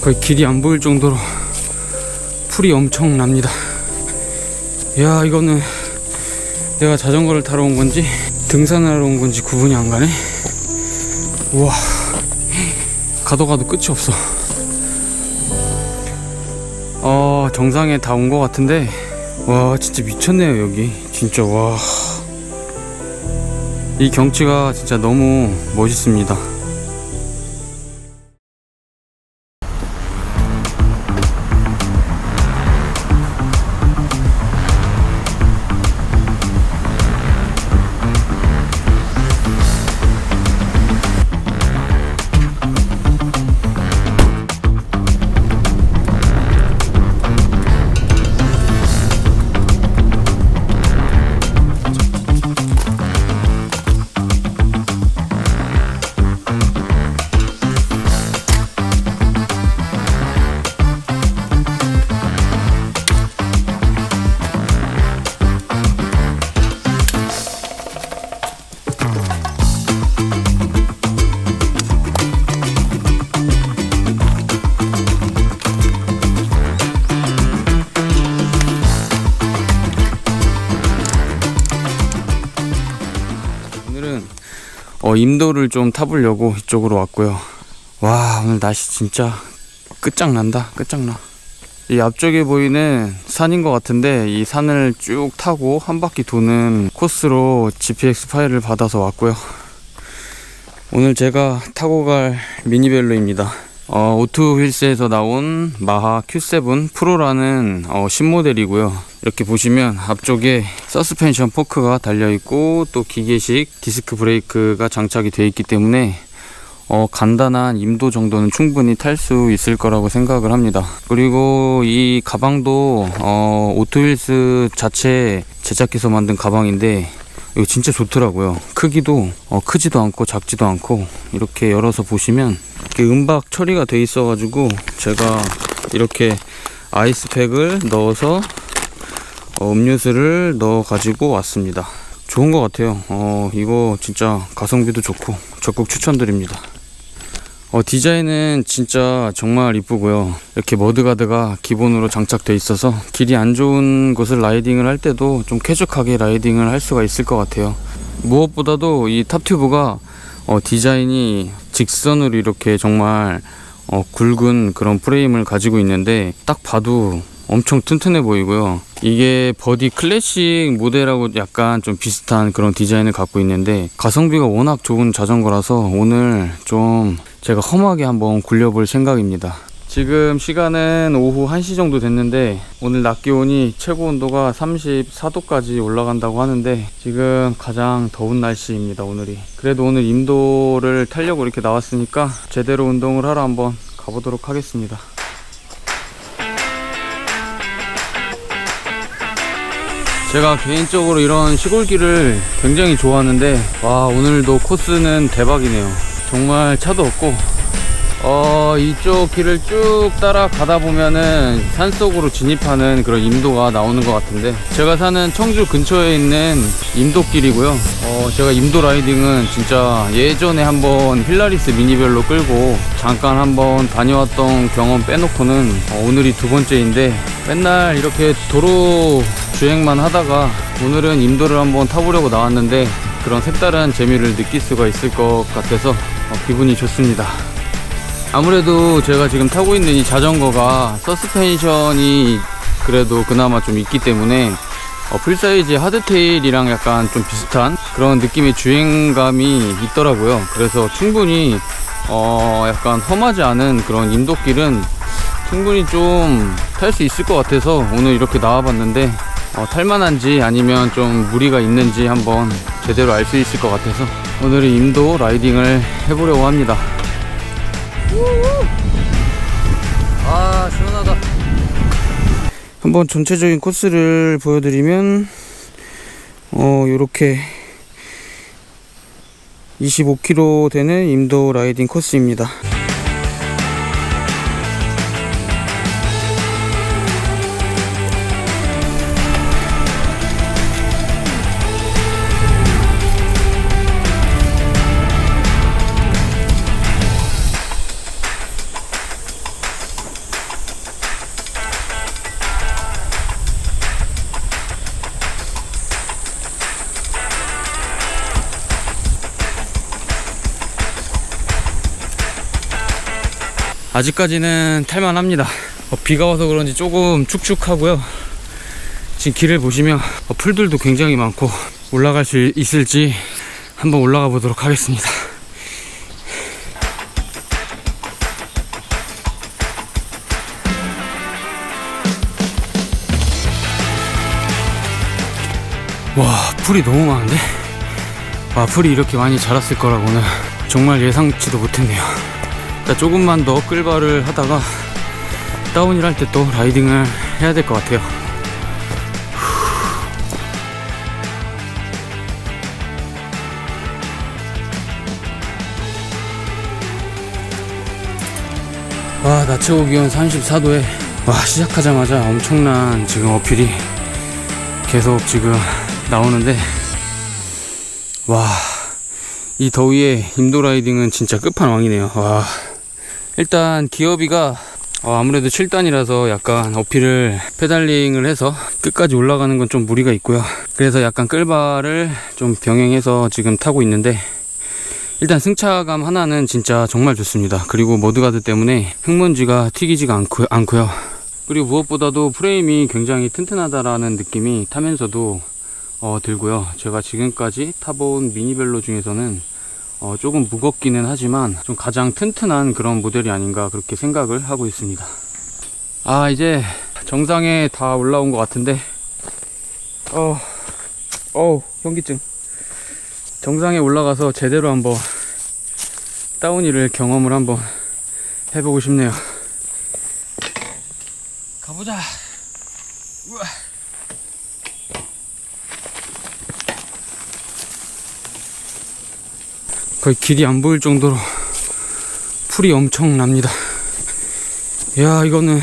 거의 길이 안 보일 정도로 풀이 엄청납니다. 야 이거는 내가 자전거를 타러 온 건지 등산하러 온 건지 구분이 안 가네. 우와 가도 가도 끝이 없어. 어 정상에 다 온 것 같은데 와 진짜 미쳤네요 여기 진짜 와. 이 경치가 진짜 너무 멋있습니다. 어, 임도를 좀 타보려고 이쪽으로 왔고요. 와 오늘 날씨 진짜 끝장난다 끝장나. 이 앞쪽에 보이는 산인 것 같은데 이 산을 쭉 타고 한 바퀴 도는 코스로 GPX 파일을 받아서 왔고요. 오늘 제가 타고 갈 미니벨로입니다. 어, 오투 휠스에서 나온 마하 Q7 프로라는 어, 신모델이고요. 이렇게 보시면 앞쪽에 서스펜션 포크가 달려 있고 또 기계식 디스크 브레이크가 장착이 되어 있기 때문에 어, 간단한 임도 정도는 충분히 탈 수 있을 거라고 생각을 합니다. 그리고 이 가방도 어, 오토휠스 자체 제작해서 만든 가방인데 이거 진짜 좋더라고요. 크기도 어, 크지도 않고 작지도 않고 이렇게 열어서 보시면 이렇게 은박 처리가 돼 있어가지고 제가 이렇게 아이스팩을 넣어서 어, 음료수를 넣어 가지고 왔습니다. 좋은 것 같아요. 어, 이거 진짜 가성비도 좋고 적극 추천드립니다. 어, 디자인은 진짜 정말 이쁘고요. 이렇게 머드가드가 기본으로 장착돼 있어서 길이 안 좋은 곳을 라이딩을 할 때도 좀 쾌적하게 라이딩을 할 수가 있을 것 같아요. 무엇보다도 이 탑튜브가 어, 디자인이 직선으로 이렇게 정말 어, 굵은 그런 프레임을 가지고 있는데 딱 봐도 엄청 튼튼해 보이고요. 이게 버디 클래식 모델하고 약간 좀 비슷한 그런 디자인을 갖고 있는데 가성비가 워낙 좋은 자전거라서 오늘 좀 제가 험하게 한번 굴려볼 생각입니다. 지금 시간은 오후 1시 정도 됐는데 오늘 낮 기온이 최고 온도가 34도까지 올라간다고 하는데 지금 가장 더운 날씨입니다 오늘이. 그래도 오늘 임도를 타려고 이렇게 나왔으니까 제대로 운동을 하러 한번 가보도록 하겠습니다. 제가 개인적으로 이런 시골길을 굉장히 좋아하는데 와 오늘도 코스는 대박이네요 정말 차도 없고 어 이쪽 길을 쭉 따라 가다 보면은 산속으로 진입하는 그런 임도가 나오는 것 같은데 제가 사는 청주 근처에 있는 임도길이고요. 어 제가 임도 라이딩은 진짜 예전에 한번 힐라리스 미니벨로 끌고 잠깐 한번 다녀왔던 경험 빼놓고는 어, 오늘이 두 번째인데 맨날 이렇게 도로 주행만 하다가 오늘은 임도를 한번 타보려고 나왔는데 그런 색다른 재미를 느낄 수가 있을 것 같아서 어, 기분이 좋습니다. 아무래도 제가 지금 타고 있는 이 자전거가 서스펜션이 그래도 그나마 좀 있기 때문에 어, 풀사이즈의 하드테일이랑 약간 좀 비슷한 그런 느낌의 주행감이 있더라고요. 그래서 충분히 어, 약간 험하지 않은 그런 인도길은 충분히 좀 탈 수 있을 것 같아서 오늘 이렇게 나와봤는데 어, 탈만한지 아니면 좀 무리가 있는지 한번 제대로 알 수 있을 것 같아서 오늘은 임도 라이딩을 해보려고 합니다. 아 시원하다. 한번 전체적인 코스를 보여드리면 어 요렇게 25km 되는 임도 라이딩 코스입니다 아직까지는 탈만합니다. 어, 비가 와서 그런지 조금 축축하고요. 지금 길을 보시면 어, 풀들도 굉장히 많고 올라갈 수 있을지 한번 올라가 보도록 하겠습니다. 와 풀이 너무 많은데 와 풀이 이렇게 많이 자랐을 거라고는 정말 예상치도 못했네요 자, 조금만 더 끌바를 하다가 다운힐 할 때 또 라이딩을 해야 될 것 같아요. 와 낮 최고 기온 34도에 와 시작하자마자 엄청난 지금 어필이 계속 지금 나오는데 와 이 더위에 인도 라이딩은 진짜 끝판왕이네요. 와 일단 기어비가 어, 아무래도 7단이라서 약간 어필을 페달링을 해서 끝까지 올라가는 건 좀 무리가 있고요. 그래서 약간 끌바를 좀 병행해서 지금 타고 있는데 일단 승차감 하나는 진짜 정말 좋습니다. 그리고 머드가드 때문에 흙먼지가 튀기지가 않고, 않고요. 그리고 무엇보다도 프레임이 굉장히 튼튼하다라는 느낌이 타면서도 어, 들고요. 제가 지금까지 타본 미니벨로 중에서는 어, 조금 무겁기는 하지만 좀 가장 튼튼한 그런 모델이 아닌가 그렇게 생각을 하고 있습니다. 아 이제 정상에 다 올라온 것 같은데 어, 어 현기증 정상에 올라가서 제대로 한번 다운이를 경험을 한번 해보고 싶네요. 가보자. 우와. 거의 길이 안 보일 정도로 풀이 엄청납니다. 야, 이거는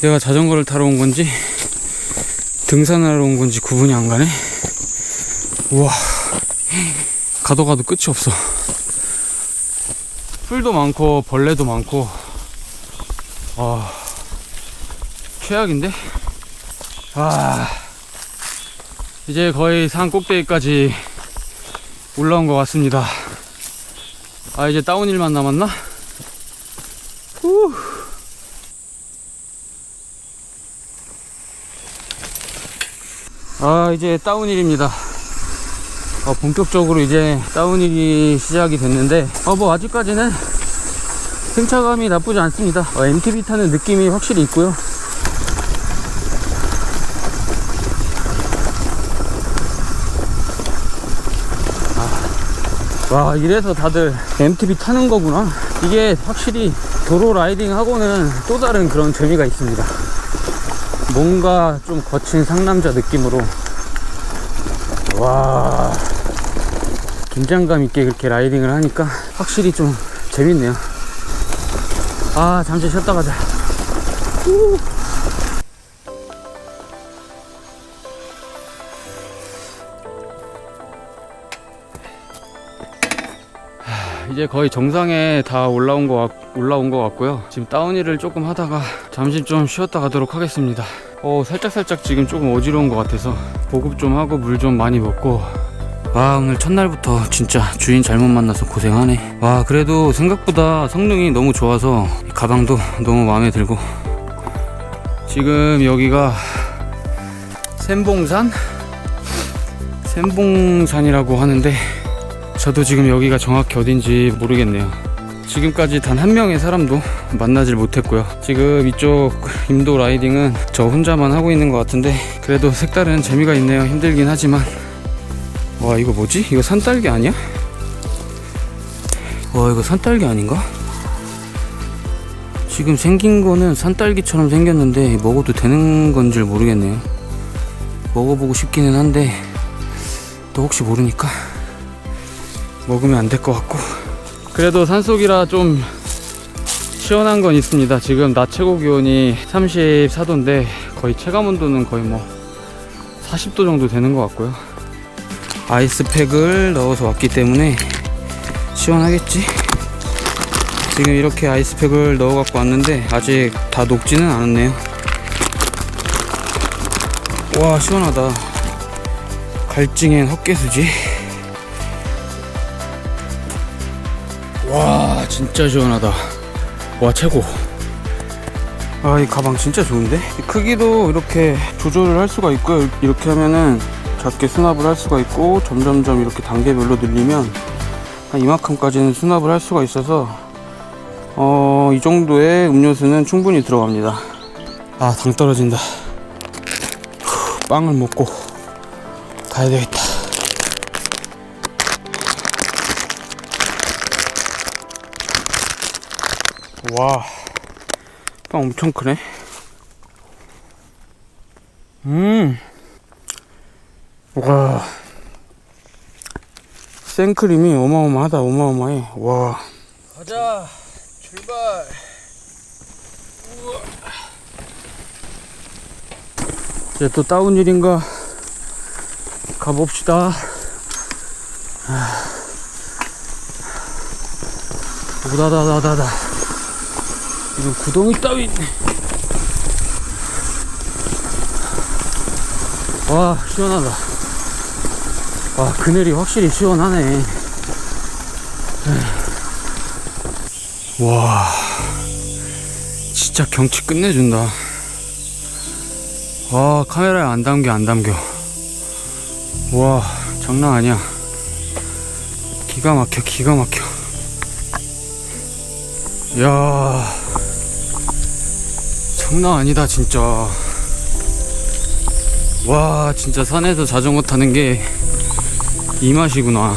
내가 자전거를 타러 온 건지 등산하러 온 건지 구분이 안 가네. 우와. 가도 가도 끝이 없어. 풀도 많고 벌레도 많고 아 최악인데 아 이제 거의 산 꼭대기까지 올라온 것 같습니다 아 이제 다운힐만 남았나? 후. 아 이제 다운힐입니다 어, 본격적으로 이제 다운힐이 시작이 됐는데 어 뭐 아직까지는 승차감이 나쁘지 않습니다 어, MTB 타는 느낌이 확실히 있고요 와 이래서 다들 MTB 타는 거구나. 이게 확실히 도로 라이딩 하고는 또 다른 그런 재미가 있습니다. 뭔가 좀 거친 상남자 느낌으로. 와 긴장감 있게 그렇게 라이딩을 하니까 확실히 좀 재밌네요. 아 잠시 쉬었다 가자. 후. 이제 거의 정상에 다 올라온 것 같, 올라온 것 같고요. 지금 다운힐을 조금 하다가 잠시 좀 쉬었다 가도록 하겠습니다. 어, 살짝 살짝 지금 조금 어지러운 것 같아서 보급 좀 하고 물 좀 많이 먹고 와 오늘 첫날부터 진짜 주인 잘못 만나서 고생하네. 와 그래도 생각보다 성능이 너무 좋아서 가방도 너무 마음에 들고 지금 여기가 샘봉산 샘봉산이라고 하는데 저도 지금 여기가 정확히 어딘지 모르겠네요. 지금까지 단 한 명의 사람도 만나질 못했고요. 지금 이쪽 임도 라이딩은 저 혼자만 하고 있는 것 같은데 그래도 색다른 재미가 있네요. 힘들긴 하지만 와 이거 뭐지? 이거 산딸기 아니야? 와 이거 산딸기 아닌가? 지금 생긴 거는 산딸기처럼 생겼는데 먹어도 되는 건지 모르겠네요. 먹어보고 싶기는 한데 또 혹시 모르니까 먹으면 안 될 것 같고. 그래도 산속이라 좀 시원한 건 있습니다. 지금 낮 최고 기온이 34도인데 거의 체감 온도는 거의 뭐 40도 정도 되는 것 같고요. 아이스팩을 넣어서 왔기 때문에 시원하겠지? 지금 이렇게 아이스팩을 넣어 갖고 왔는데 아직 다 녹지는 않았네요. 와 시원하다. 갈증엔 헛개수지 와 진짜 시원하다. 와 최고. 아 이 가방 진짜 좋은데? 이 크기도 이렇게 조절을 할 수가 있고요. 이렇게 하면은 작게 수납을 할 수가 있고 점점점 이렇게 단계별로 늘리면 한 이만큼까지는 수납을 할 수가 있어서 어 이 정도의 음료수는 충분히 들어갑니다. 아 당 떨어진다. 후, 빵을 먹고 가야 되겠다 와, 빵 엄청 크네. 음, 와, 생크림이 어마어마하다, 어마어마해. 와, 가자 출발 이제 또 다운 일인가? 가봅시다. 오다다다다다. 이거 구덩이 따위. 와, 시원하다. 와, 그늘이 확실히 시원하네. 와, 진짜 경치 끝내준다. 와 카메라에 안 담겨 안 담겨 와 장난 아니야 기가 막혀 기가 막혀 야 장난 아니다 진짜 와 진짜 산에서 자전거 타는 게 이 맛이구나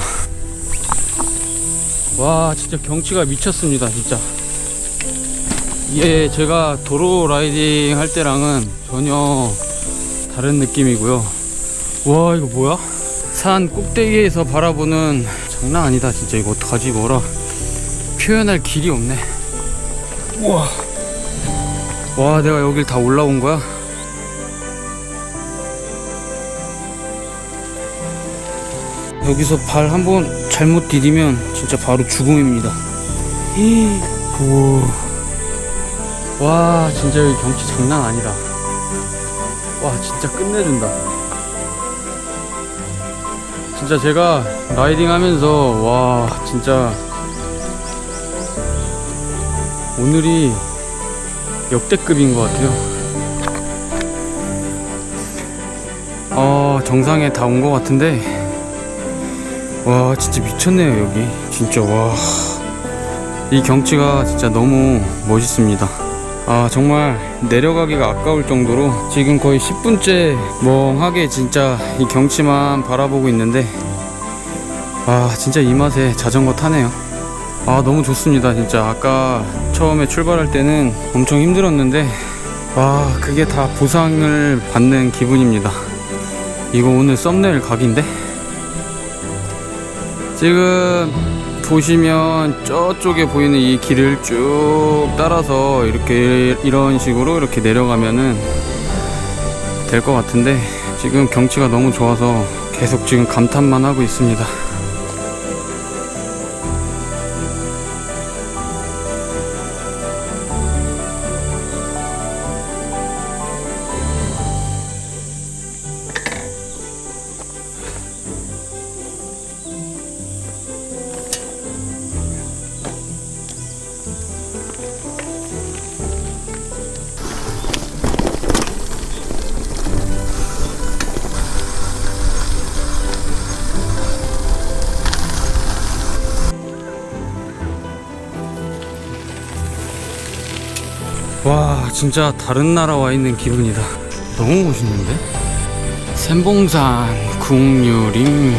와 진짜 경치가 미쳤습니다 진짜 이게 제가 도로 라이딩 할 때랑은 전혀 다른 느낌이고요. 와 이거 뭐야? 산 꼭대기에서 바라보는 장난 아니다 진짜 이거 어떡하지 뭐라 표현할 길이 없네. 우와. 와 내가 여길 다 올라온 거야? 여기서 발 한 번 잘못 디디면 진짜 바로 죽음입니다. 우와. 와 진짜 여기 경치 장난 아니다 와 진짜 끝내준다 진짜 제가 라이딩 하면서 와 진짜 오늘이 역대급인 것 같아요. 어 정상에 다 온 것 같은데. 와 진짜 미쳤네요 여기. 진짜 와. 이 경치가 진짜 너무 멋있습니다. 아 정말 내려가기가 아까울 정도로 지금 거의 10분째 멍하게 진짜 이 경치만 바라보고 있는데 아 진짜 이 맛에 자전거 타네요 아 너무 좋습니다 진짜. 아까 처음에 출발할 때는 엄청 힘들었는데 와 그게 다 보상을 받는 기분입니다. 이거 오늘 썸네일 각인데? 지금 보시면 저쪽에 보이는 이 길을 쭉 따라서 이렇게 이런 식으로 이렇게 내려가면은 될 것 같은데 지금 경치가 너무 좋아서 계속 지금 감탄만 하고 있습니다. 진짜 다른 나라 와 있는 기분이다. 너무 멋있는데? 샘봉산 국유림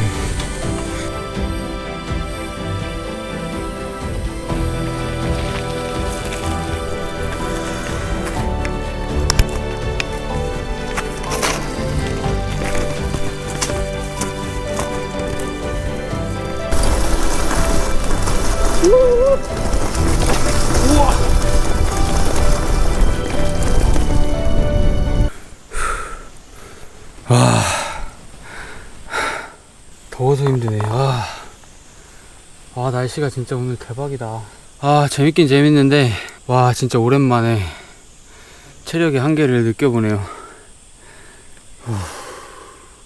날씨가 진짜 오늘 대박이다. 아, 재밌긴 재밌는데, 와, 진짜 오랜만에 체력의 한계를 느껴보네요. 후.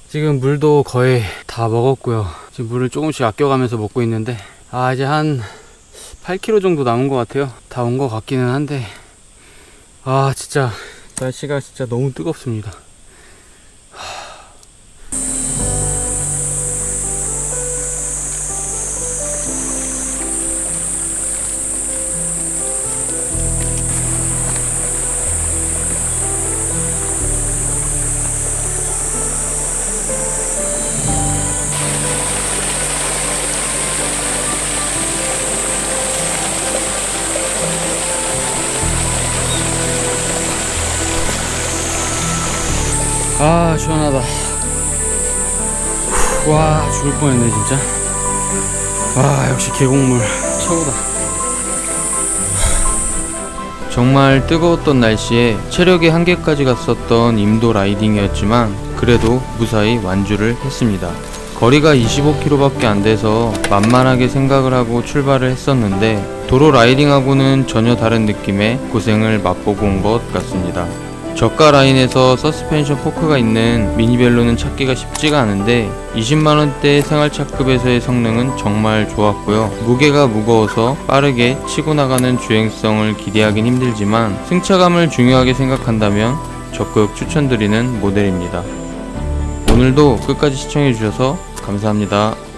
지금 물도 거의 다 먹었고요. 지금 물을 조금씩 아껴가면서 먹고 있는데, 아, 이제 한 8km 정도 남은 것 같아요. 다 온 것 같기는 한데, 아, 진짜, 날씨가 진짜 너무 뜨겁습니다. 시원하다. 후, 와, 죽을 뻔했네, 진짜. 아, 역시 계곡물 최고다. 정말 뜨거웠던 날씨에 체력의 한계까지 갔었던 임도 라이딩이었지만 그래도 무사히 완주를 했습니다. 거리가 25km밖에 안 돼서 만만하게 생각을 하고 출발을 했었는데 도로 라이딩하고는 전혀 다른 느낌의 고생을 맛보고 온 것 같습니다. 저가 라인에서 서스펜션 포크가 있는 미니벨로는 찾기가 쉽지가 않은데 20만원대 생활차급에서의 성능은 정말 좋았고요. 무게가 무거워서 빠르게 치고 나가는 주행성을 기대하긴 힘들지만 승차감을 중요하게 생각한다면 적극 추천드리는 모델입니다. 오늘도 끝까지 시청해주셔서 감사합니다.